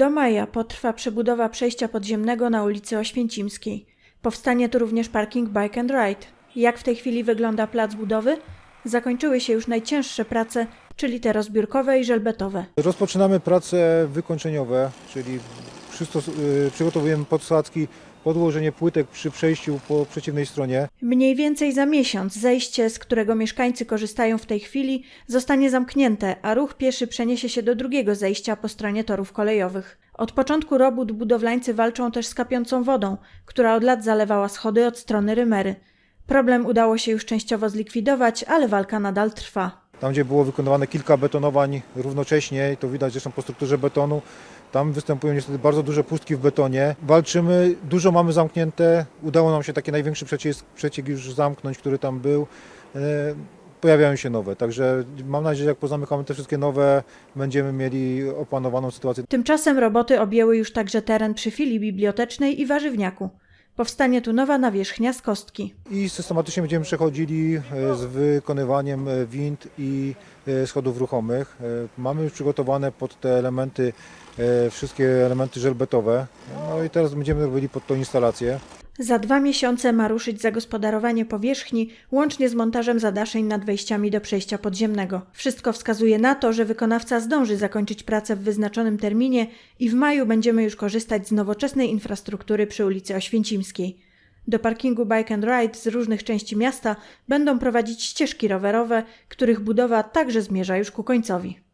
Do maja potrwa przebudowa przejścia podziemnego na ulicy Oświęcimskiej. Powstanie tu również parking Bike and Ride. Jak w tej chwili wygląda plac budowy? Zakończyły się już najcięższe prace, czyli te rozbiórkowe i żelbetowe. Rozpoczynamy prace wykończeniowe, czyli przygotowujemy podsadzki, podłożenie płytek przy przejściu po przeciwnej stronie. Mniej więcej za miesiąc zejście, z którego mieszkańcy korzystają w tej chwili, zostanie zamknięte, a ruch pieszy przeniesie się do drugiego zejścia po stronie torów kolejowych. Od początku robót budowlańcy walczą też z kapiącą wodą, która od lat zalewała schody od strony Rymery. Problem udało się już częściowo zlikwidować, ale walka nadal trwa. Tam, gdzie było wykonywane kilka betonowań równocześnie, to widać zresztą po strukturze betonu, tam występują niestety bardzo duże pustki w betonie. Walczymy, dużo mamy zamknięte. Udało nam się taki największy przeciek, przeciek już zamknąć, który tam był. E, Pojawiają się nowe, także mam nadzieję, że jak pozamykamy te wszystkie nowe, będziemy mieli opanowaną sytuację. Tymczasem roboty objęły już także teren przy filii bibliotecznej i warzywniaku. Powstanie tu nowa nawierzchnia z kostki. I systematycznie będziemy przechodzili e, z wykonywaniem e, wind i e, schodów ruchomych. Mamy już przygotowane pod te elementy wszystkie elementy żelbetowe. No i teraz będziemy robili pod tą instalację. Za dwa miesiące ma ruszyć zagospodarowanie powierzchni, łącznie z montażem zadaszeń nad wejściami do przejścia podziemnego. Wszystko wskazuje na to, że wykonawca zdąży zakończyć pracę w wyznaczonym terminie i w maju będziemy już korzystać z nowoczesnej infrastruktury przy ulicy Oświęcimskiej. Do parkingu Bike and Ride z różnych części miasta będą prowadzić ścieżki rowerowe, których budowa także zmierza już ku końcowi.